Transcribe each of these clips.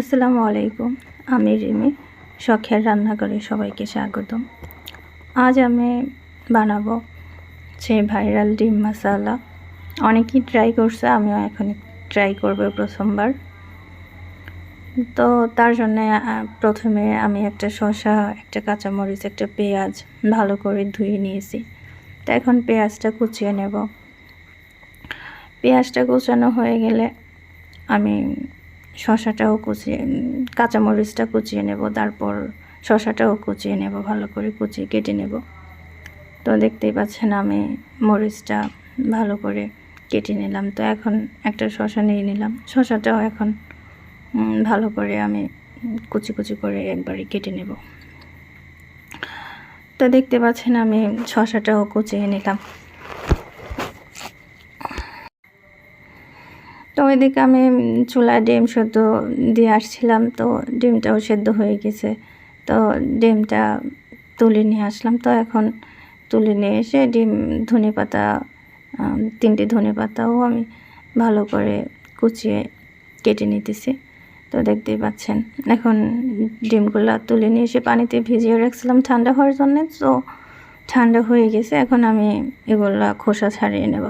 আসসালামু আলাইকুম, আমি রিমি, শখের রান্নাঘরে সবাইকে স্বাগতম। আজ আমি বানাবো সেই ভাইরাল ডিম মশালা। অনেকেই ট্রাই করছে, আমিও এখন ট্রাই করব প্রথমবার। তো তার জন্য প্রথমে আমি একটা শসা, একটা কাঁচামরিচ, একটা পেঁয়াজ ভালো করে ধুয়ে নিয়েছি। তো এখন পেঁয়াজটা কুচিয়ে নেব। পেঁয়াজটা কুচানো হয়ে গেলে আমি শশাটাও কুচিয়ে কাঁচামরিচটা কুচিয়ে নেব, তারপর শশাটাও কুচিয়ে নেব, ভালো করে কুচিয়ে কেটে নেব। তো দেখতেই পাচ্ছেন আমি মরিচটা ভালো করে কেটে নিলাম। তো এখন একটা শশা নিয়ে নিলাম। শশাটাও এখন ভালো করে আমি কুচি কুচি করে একবারে কেটে নেব। তো দেখতে পাচ্ছেন আমি শশাটাও কুচিয়ে নিলাম। ওইদিকে আমি চুলায় ডিম সেদ্ধ দিয়ে আসছিলাম, তো ডিমটাও সেদ্ধ হয়ে গেছে। তো ডিমটা তুলে নিয়ে আসলাম, তো এখন তুলে নিয়ে এসে ডিম ধনে পাতা তিনটে ধনে পাতাও আমি ভালো করে কুচিয়ে কেটে নিতেছি। তো দেখতেই পাচ্ছেন, এখন ডিমগুলো তুলে নিয়ে এসে পানিতে ভিজিয়ে রাখছিলাম ঠান্ডা হওয়ার জন্যে, তো ঠান্ডা হয়ে গেছে, এখন আমি এগুলো খোসা ছাড়িয়ে নেব।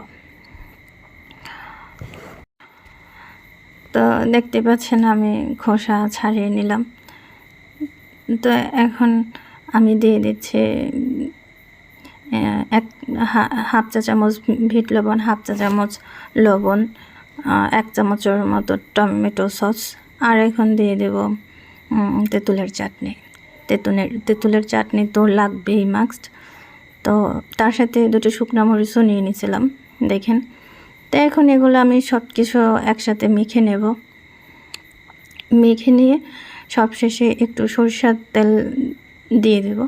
তো দেখতে পাচ্ছেন আমি খোসা ছাড়িয়ে নিলাম। তো এখন আমি দিয়ে দিচ্ছি এক হাফ চা চামচ ভিট লবণ, হাফ চা চামচ লবণ এক চামচের মতো টমেটো সস, আর এখন দিয়ে দেব তেঁতুলের চাটনি। তেঁতুলের তেঁতুলের চাটনি তো লাগবেই, মাস্ট। তো তার সাথে দুটো শুকনো মরিচও নিয়ে নিয়েছিলাম দেখেন। তো এখন এগুলো আমি সব কিছু একসাথে মেখে নেব। মেখে নিয়ে সবশেষে একটু সরিষার তেল দিয়ে দেব।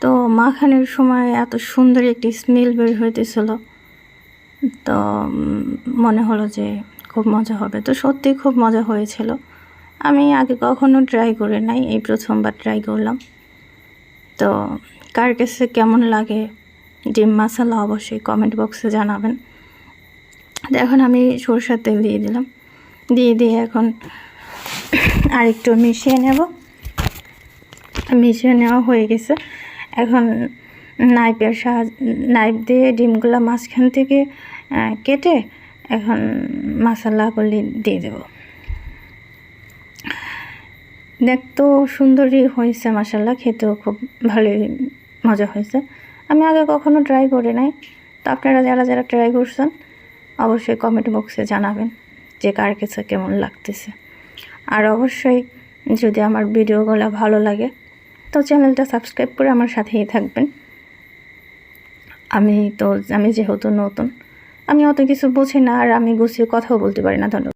তো মাখানোর সময় এত সুন্দর একটি স্মেল বের হইতেছিল। তো মনে হলো যে খুব মজা হবে। তো সত্যিই খুব মজা হয়েছিল। আমি আগে কখনো ট্রাই করে নাই, এই প্রথমবার ট্রাই করলাম। তো, কার কাছে কেমন লাগে ডিম মশলা অবশ্যই কমেন্ট বক্সে জানাবেন। এখন আমি সরষের তেল দিয়ে দিলাম। দিয়ে দিয়ে এখন আরেকটু মিশিয়ে নেব। মিশিয়ে নেওয়া হয়ে গেছে। এখন নাইফের সাহায্য, নাইফ দিয়ে ডিমগুলো মাঝখান থেকে কেটে এখন মশলাগুলি দিয়ে দেব। দেখতেও সুন্দরই হয়েছে মশলা খেতেও খুব ভালোই মজা হয়েছে। আমি আগে কখনো ট্রাই করি নাই। তো আপনারা যারা যারা ট্রাই করছেন, অবশ্যই কমেন্ট বক্সে জানাবেন যে কার কাছে কেমন লাগতেছে। আর অবশ্যই যদি আমার ভিডিওগুলো ভালো লাগে, তো চ্যানেলটা সাবস্ক্রাইব করে আমার সাথেই থাকবেন। আমি তো, আমি যেহেতু নতুন, আমি অত কিছু বুঝি না, আর আমি গুছিয়ে কথাও বলতে পারি না, ধন্যবাদ।